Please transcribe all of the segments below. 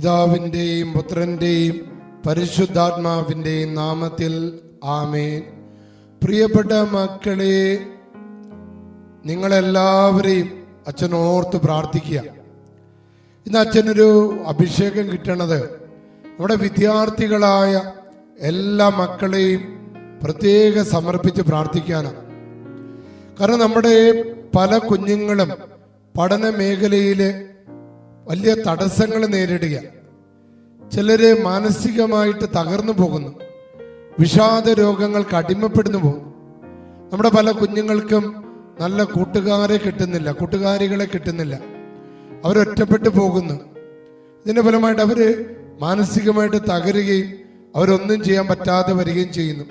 പിതാവിന്റെയും പുത്രന്റെയും പരിശുദ്ധാത്മാവിന്റെയും നാമത്തിൽ ആമേൻ. പ്രിയപ്പെട്ട മക്കളെ നിങ്ങളെല്ലാവരെയും അച്ഛൻ ഓർത്ത് പ്രാർത്ഥിക്കുക. ഇന്ന് അച്ഛനൊരു അഭിഷേകം കിട്ടണത് നമ്മുടെ വിദ്യാർത്ഥികളായ എല്ലാ മക്കളെയും പ്രത്യേക സമർപ്പിച്ച് പ്രാർത്ഥിക്കാനാണ്. കാരണം നമ്മുടെ പല കുഞ്ഞുങ്ങളും പഠന മേഖലയിൽ വലിയ തടസ്സങ്ങൾ നേരിടുക. ചിലര് മാനസികമായിട്ട് തകർന്നു പോകുന്നു. വിഷാദ രോഗങ്ങൾക്ക് അടിമപ്പെടുന്നു പോകും നമ്മുടെ പല കുഞ്ഞുങ്ങൾക്കും നല്ല കൂട്ടുകാരെ കിട്ടുന്നില്ല കൂട്ടുകാരികളെ കിട്ടുന്നില്ല. അവരൊറ്റപ്പെട്ടു പോകുന്നു. ഇതിന്റെ ഫലമായിട്ട് അവർ മാനസികമായിട്ട് തകരുകയും അവരൊന്നും ചെയ്യാൻ പറ്റാതെ വരികയും ചെയ്യുന്നു.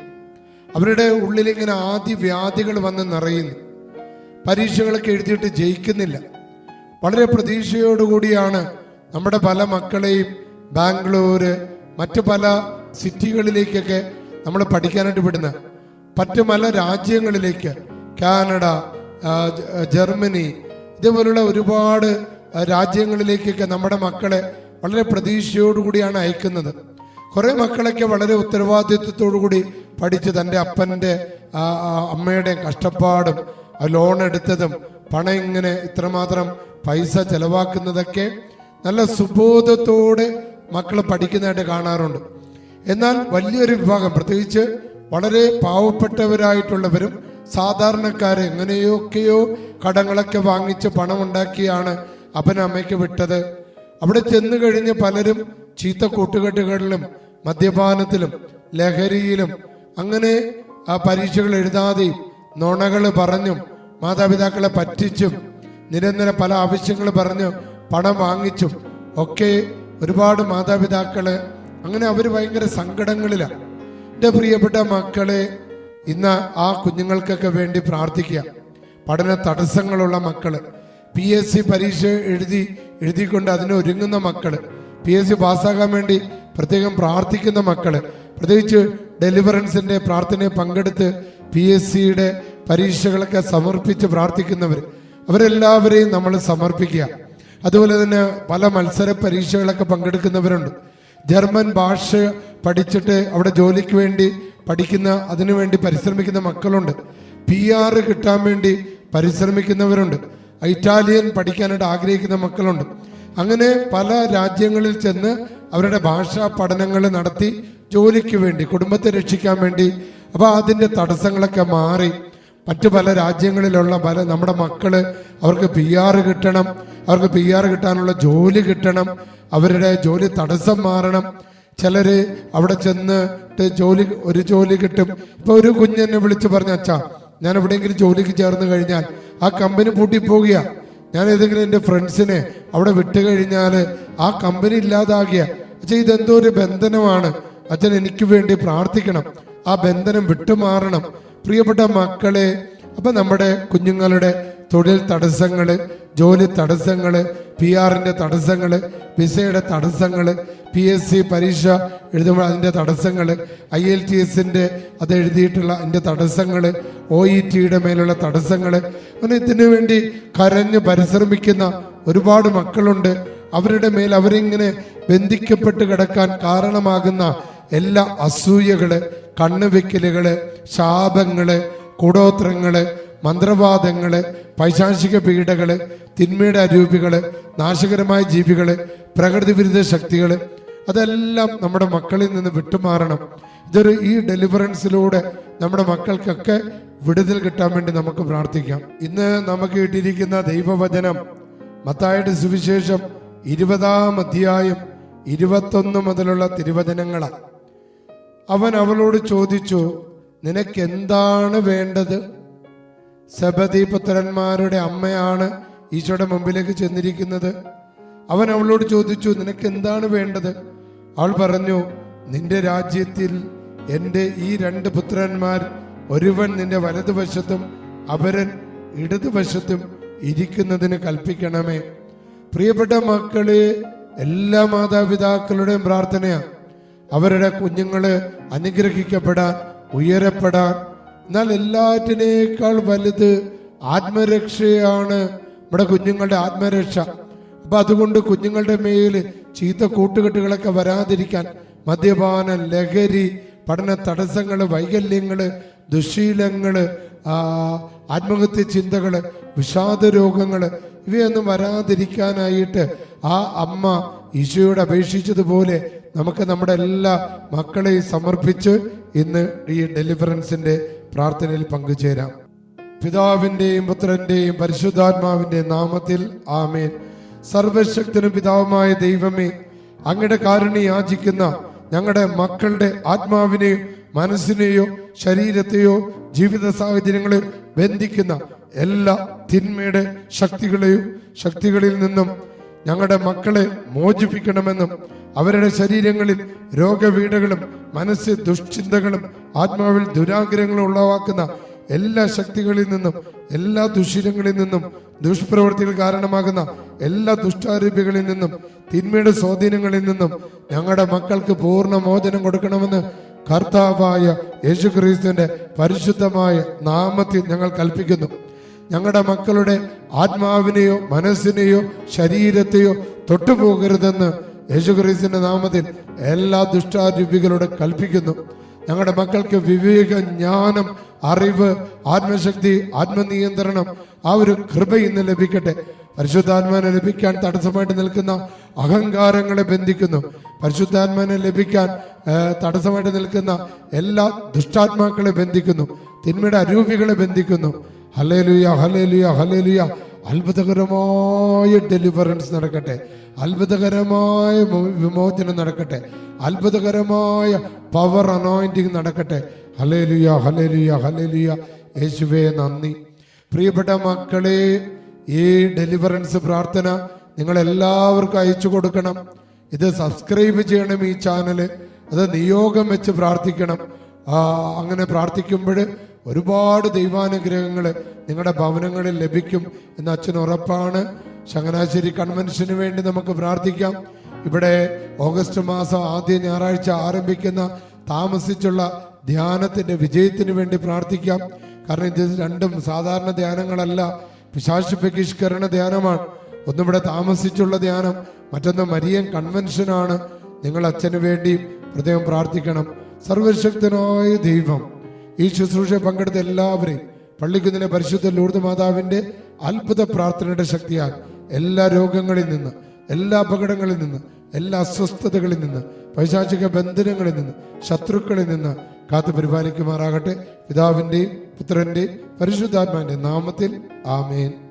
അവരുടെ ഉള്ളിലിങ്ങനെ ആദ്യ വ്യാധികൾ വന്ന് നിറയുന്നു. പരീക്ഷകളൊക്കെ എഴുതിയിട്ട് ജയിക്കുന്നില്ല. വളരെ പ്രതീക്ഷയോടുകൂടിയാണ് നമ്മുടെ പല മക്കളെയും ബാംഗ്ലൂര് മറ്റു പല സിറ്റികളിലേക്കൊക്കെ നമ്മൾ പഠിക്കാനായിട്ട് വിടുന്നത്. മറ്റു പല രാജ്യങ്ങളിലേക്ക് കാനഡ ജർമ്മനി ഇതുപോലുള്ള ഒരുപാട് രാജ്യങ്ങളിലേക്കൊക്കെ നമ്മുടെ മക്കളെ വളരെ പ്രതീക്ഷയോടുകൂടിയാണ് അയക്കുന്നത്. കുറേ മക്കളൊക്കെ വളരെ ഉത്തരവാദിത്വത്തോടുകൂടി പഠിച്ച് തന്റെ അപ്പന്റെ അമ്മയുടെ കഷ്ടപ്പാടും ലോൺ എടുത്തതും പണം ഇങ്ങനെ ഇത്രമാത്രം പൈസ ചെലവാക്കുന്നതൊക്കെ നല്ല സുബോധത്തോടെ മക്കൾ പഠിക്കുന്നതായിട്ട് കാണാറുണ്ട്. എന്നാൽ വലിയൊരു വിഭാഗം പ്രത്യേകിച്ച് വളരെ പാവപ്പെട്ടവരായിട്ടുള്ളവരും സാധാരണക്കാരെ എങ്ങനെയൊക്കെയോ കടങ്ങളൊക്കെ വാങ്ങിച്ച് പണമുണ്ടാക്കിയാണ് അപ്പനമ്മയ്ക്ക് വിട്ടത്. അവിടെ ചെന്നു കഴിഞ്ഞ് പലരും ചീത്ത കൂട്ടുകെട്ടുകളിലും മദ്യപാനത്തിലും ലഹരിയിലും അങ്ങനെ ആ പരീക്ഷകൾ എഴുതാതെയും നുണകൾ പറഞ്ഞും മാതാപിതാക്കളെ പറ്റിച്ചും നിരന്തരം പല ആവശ്യങ്ങൾ പറഞ്ഞു പണം വാങ്ങിച്ചും ഒക്കെ ഒരുപാട് മാതാപിതാക്കൾ അങ്ങനെ അവർ ഭയങ്കര സങ്കടങ്ങളിലാണ് എന്റെ പ്രിയപ്പെട്ട മക്കളെ ഇന്ന് ആ കുഞ്ഞുങ്ങൾക്കൊക്കെ വേണ്ടി പ്രാർത്ഥിക്കുക. പഠന തടസ്സങ്ങളുള്ള മക്കൾ. പി എസ് സി പരീക്ഷ എഴുതി എഴുതിക്കൊണ്ട് അതിന് ഒരുങ്ങുന്ന മക്കൾ. പി എസ് സി പാസ്സാകാൻ വേണ്ടി പ്രത്യേകം പ്രാർത്ഥിക്കുന്ന മക്കൾ. പ്രത്യേകിച്ച് ഡെലിവറൻസിന്റെ പ്രാർത്ഥനയെ പങ്കെടുത്ത് പി എസ് സിയുടെ പരീക്ഷകളൊക്കെ സമർപ്പിച്ച് പ്രാർത്ഥിക്കുന്നവർ അവരെല്ലാവരെയും നമ്മൾ സമർപ്പിക്കുക. അതുപോലെ തന്നെ പല മത്സര പരീക്ഷകളൊക്കെ പങ്കെടുക്കുന്നവരുണ്ട്. ജർമ്മൻ ഭാഷ പഠിച്ചിട്ട് അവിടെ ജോലിക്ക് വേണ്ടി പഠിക്കുന്ന അതിനുവേണ്ടി പരിശ്രമിക്കുന്ന മക്കളുണ്ട്. പി ആർ കിട്ടാൻ വേണ്ടി പരിശ്രമിക്കുന്നവരുണ്ട്. ഇറ്റാലിയൻ പഠിക്കാനായിട്ട് ആഗ്രഹിക്കുന്ന മക്കളുണ്ട്. അങ്ങനെ പല രാജ്യങ്ങളിൽ ചെന്ന് അവരുടെ ഭാഷാ പഠനങ്ങൾ നടത്തി ജോലിക്ക് വേണ്ടി കുടുംബത്തെ രക്ഷിക്കാൻ വേണ്ടി അപ്പൊ അതിന്റെ തടസ്സങ്ങളൊക്കെ മാറി. മറ്റു പല രാജ്യങ്ങളിലുള്ള പല നമ്മുടെ മക്കൾ അവർക്ക് പി ആർ കിട്ടണം. അവർക്ക് പി ആർ കിട്ടാനുള്ള ജോലി കിട്ടണം. അവരുടെ ജോലി തടസ്സം മാറണം. ചിലര് അവിടെ ചെന്ന് ജോലി ഒരു ജോലി കിട്ടും. ഇപ്പൊ ഒരു കുഞ്ഞെന്നെ വിളിച്ച് പറഞ്ഞ അച്ഛാ ഞാൻ എവിടെയെങ്കിലും ജോലിക്ക് ചേർന്ന് കഴിഞ്ഞാൽ ആ കമ്പനി പൂട്ടി പൂട്ടിപ്പോകുക ഞാൻ ഏതെങ്കിലും എന്റെ ഫ്രണ്ട്സിനെ അവിടെ വിട്ടു കഴിഞ്ഞാൽ ആ കമ്പനി ഇല്ലാതാകിയ അച്ഛൻ ഇതെന്തോ ഒരു ബന്ധനമാണ്. അച്ഛൻ എനിക്ക് വേണ്ടി പ്രാർത്ഥിക്കണം. ആ ബന്ധനം വിട്ടുമാറണം. പ്രിയപ്പെട്ട മക്കളെ അപ്പൊ നമ്മുടെ കുഞ്ഞുങ്ങളുടെ തൊഴിൽ തടസ്സങ്ങൾ ജോലി തടസ്സങ്ങൾ പി ആറിന്റെ തടസ്സങ്ങൾ വിസയുടെ തടസ്സങ്ങൾ പി എസ് സി പരീക്ഷ എഴുതുമ്പോൾ അതിന്റെ തടസ്സങ്ങൾ ഐ എൽ ടി എസിന്റെ അത് എഴുതിയിട്ടുള്ള അതിന്റെ തടസ്സങ്ങൾ ഒ ഇ ടിയുടെ മേലുള്ള തടസ്സങ്ങൾ. അങ്ങനെ ഇതിനു വേണ്ടി കരഞ്ഞ് പരിശ്രമിക്കുന്ന ഒരുപാട് മക്കളുണ്ട്. അവരുടെ മേൽ അവരിങ്ങനെ ബന്ധിക്കപ്പെട്ട് കിടക്കാൻ കാരണമാകുന്ന എല്ലാ അസൂയകൾ കണ്ണുവെക്കലുകൾ ശാപങ്ങൾ കൂടോത്രങ്ങൾ മന്ത്രവാദങ്ങൾ പൈശാചിക പീഡകൾ തിന്മയുടെ അരൂപികൾ നാശകരമായ ജീവികൾ പ്രകൃതി വിരുദ്ധ ശക്തികൾ അതെല്ലാം നമ്മുടെ മക്കളിൽ നിന്ന് വിട്ടുമാറണം. ഇതൊരു ഈ ഡെലിവറൻസിലൂടെ നമ്മുടെ മക്കൾക്കൊക്കെ വിടുതൽ കിട്ടാൻ വേണ്ടി നമുക്ക് പ്രാർത്ഥിക്കാം. ഇന്ന് നമുക്ക് കിട്ടിയിരിക്കുന്ന ദൈവവചനം മത്തായുടെ സുവിശേഷം ഇരുപതാം അധ്യായം ഇരുപത്തൊന്ന് മുതലുള്ള തിരുവചനങ്ങളാണ്. അവൻ അവളോട് ചോദിച്ചു നിനക്കെന്താണ് വേണ്ടത്? സബദി പുത്രന്മാരുടെ അമ്മയാണ് ഈശോയുടെ മുമ്പിലേക്ക് ചെന്നിരിക്കുന്നത്. അവൻ അവളോട് ചോദിച്ചു നിനക്ക് എന്താണ് വേണ്ടത്? അവൾ പറഞ്ഞു നിന്റെ രാജ്യത്തിൽ എന്റെ ഈ രണ്ട് പുത്രന്മാർ ഒരുവൻ നിന്റെ വലതുവശത്തും അപരൻ ഇടതുവശത്തും ഇരിക്കുന്നതിന് കൽപ്പിക്കണമേ. പ്രിയപ്പെട്ട മക്കളെ എല്ലാ മാതാപിതാക്കളുടെയും പ്രാർത്ഥനയാണ് അവരുടെ കുഞ്ഞുങ്ങൾ അനുഗ്രഹിക്കപ്പെടാൻ ഉയരപ്പെടാൻ. എന്നാൽ എല്ലാറ്റിനേക്കാൾ വലുത് ആത്മരക്ഷയാണ് നമ്മുടെ കുഞ്ഞുങ്ങളുടെ ആത്മരക്ഷ. അപ്പൊ അതുകൊണ്ട് കുഞ്ഞുങ്ങളുടെ മേൽ ചീത്ത കൂട്ടുകെട്ടുകളൊക്കെ വരാതിരിക്കാൻ മദ്യപാനം ലഹരി പഠന തടസ്സങ്ങൾ വൈകല്യങ്ങൾ ദുശീലങ്ങൾ ആ, ആത്മഹത്യ ചിന്തകൾ വിഷാദ രോഗങ്ങൾ ഇവയൊന്നും വരാതിരിക്കാനായിട്ട് ആ അമ്മ ഈശോയോട് അപേക്ഷിച്ചതുപോലെ നമുക്ക് നമ്മുടെ എല്ലാ മക്കളെയും സമർപ്പിച്ച് ഇന്ന് ഈ ഡെലിവറൻസിന്റെ പ്രാർത്ഥനയിൽ പങ്കുചേരാം. പിതാവിന്റെയും പുത്രന്റെയും പരിശുദ്ധാത്മാവിന്റെ നാമത്തിൽ ആമേൻ. സർവശക്തനും പിതാവുമായ ദൈവമേ അങ്ങയുടെ കാരുണ്യ യാചിക്കുന്ന ഞങ്ങളുടെ മക്കളുടെ ആത്മാവിനെയും മനസ്സിനെയോ ശരീരത്തെയോ ജീവിത സാഹചര്യങ്ങളെയോ ബന്ധിക്കുന്ന എല്ലാ തിന്മയുടെ ശക്തികളെയും ശക്തികളിൽ നിന്നും ഞങ്ങളുടെ മക്കളെ മോചിപ്പിക്കണമെന്നും അവരുടെ ശരീരങ്ങളിൽ രോഗവീടകളും മനസ്സ് ദുഷ്ചിന്തകളും ആത്മാവിൽ ദുരാഗ്രഹങ്ങളും ഉളവാക്കുന്ന എല്ലാ ശക്തികളിൽ നിന്നും എല്ലാ ദുശീലങ്ങളിൽ നിന്നും ദുഷ്പ്രവൃത്തികൾ കാരണമാകുന്ന എല്ലാ ദുഷ്ടാരൂപികളിൽ നിന്നും തിന്മയുടെ സ്വാധീനങ്ങളിൽ നിന്നും ഞങ്ങളുടെ മക്കൾക്ക് പൂർണ മോചനം കൊടുക്കണമെന്ന് കർത്താവായ യേശുക്രിസ്തുവിന്റെ പരിശുദ്ധമായ നാമത്തിൽ ഞങ്ങൾ കൽപ്പിക്കുന്നു. ഞങ്ങളുടെ മക്കളുടെ ആത്മാവിനെയോ മനസ്സിനെയോ ശരീരത്തെയോ തൊട്ടുപോകരുതെന്ന് യേശുക്രിസ്തുവിന്റെ നാമത്തിൽ എല്ലാ ദുഷ്ടാരൂപികളോട് കൽപ്പിക്കുന്നു. ഞങ്ങളുടെ മക്കൾക്ക് വിവേക ജ്ഞാനം അറിവ് ആത്മശക്തി ആത്മനിയന്ത്രണം ആ ഒരു കൃപ ഇന്ന് ലഭിക്കട്ടെ. പരിശുദ്ധാത്മാനെ ലഭിക്കാൻ തടസ്സമായിട്ട് നിൽക്കുന്ന അഹങ്കാരങ്ങളെ ബന്ധിക്കുന്നു. പരിശുദ്ധാത്മാനെ ലഭിക്കാൻ തടസ്സമായിട്ട് നിൽക്കുന്ന എല്ലാ ദുഷ്ടാത്മാക്കളെ ബന്ധിക്കുന്നു. തിന്മയുടെ അരൂപികളെ ബന്ധിക്കുന്നു. ഹലേലുയ ഹലേലുയ ഹലേലുയ അത്ഭുതകരമായ ഡെലിവറൻസ് നടക്കട്ടെ. അത്ഭുതകരമായ വിമോചനം നടക്കട്ടെ. അത്ഭുതകരമായ പവർ അനോയിന്റിങ് നടക്കട്ടെ. ഹലേലുയ ഹലേലുയ ഹലേലുയ യേശുവേ നന്ദി. പ്രിയപ്പെട്ട മക്കളെ ഈ ഡെലിവറൻസ് പ്രാർത്ഥന നിങ്ങൾ എല്ലാവർക്കും അയച്ചു കൊടുക്കണം. ഇത് സബ്സ്ക്രൈബ് ചെയ്യണം ഈ ചാനൽ അത് നിയോഗം വെച്ച് പ്രാർത്ഥിക്കണം. അങ്ങനെ പ്രാർത്ഥിക്കുമ്പോൾ ഒരുപാട് ദൈവാനുഗ്രഹങ്ങൾ നിങ്ങളുടെ ഭവനങ്ങളിൽ ലഭിക്കും എന്ന് അച്ഛൻ ഉറപ്പാണ്. ചങ്ങനാശ്ശേരി കൺവെൻഷന് വേണ്ടി നമുക്ക് പ്രാർത്ഥിക്കാം. ഇവിടെ ഓഗസ്റ്റ് മാസം ആദ്യ ഞായറാഴ്ച ആരംഭിക്കുന്ന താമസിച്ചുള്ള ധ്യാനത്തിന്റെ വിജയത്തിന് വേണ്ടി പ്രാർത്ഥിക്കാം. കാരണം ഇത് രണ്ടും സാധാരണ ധ്യാനങ്ങളല്ല. പിശാശു ബഹിഷ്കരണ ധ്യാനമാണ്. ഒന്നിവിടെ താമസിച്ചുള്ള ധ്യാനം മറ്റൊന്ന് മരിയൻ കൺവെൻഷനാണ് നിങ്ങൾ അച്ഛന് വേണ്ടി പ്രത്യേകം പ്രാർത്ഥിക്കണം. സർവശക്തനായ ദൈവം ഈ ശുശ്രൂഷ പങ്കെടുത്ത എല്ലാവരെയും പള്ളിക്കുന്നിലെ പരിശുദ്ധ ലൂർദ് മാതാവിന്റെ അത്ഭുത പ്രാർത്ഥനയുടെ ശക്തിയാൽ എല്ലാ രോഗങ്ങളിൽ നിന്ന് എല്ലാ അപകടങ്ങളിൽ നിന്ന് എല്ലാ അസ്വസ്ഥതകളിൽ നിന്ന് പൈശാചിക ബന്ധനങ്ങളിൽ നിന്ന് ശത്രുക്കളിൽ നിന്ന് കാത്തു പരിപാലിക്കുമാറാകട്ടെ. പിതാവിന്റെയും പുത്രന്റെയും പരിശുദ്ധാത്മാവിന്റെ നാമത്തിൽ ആമേൻ.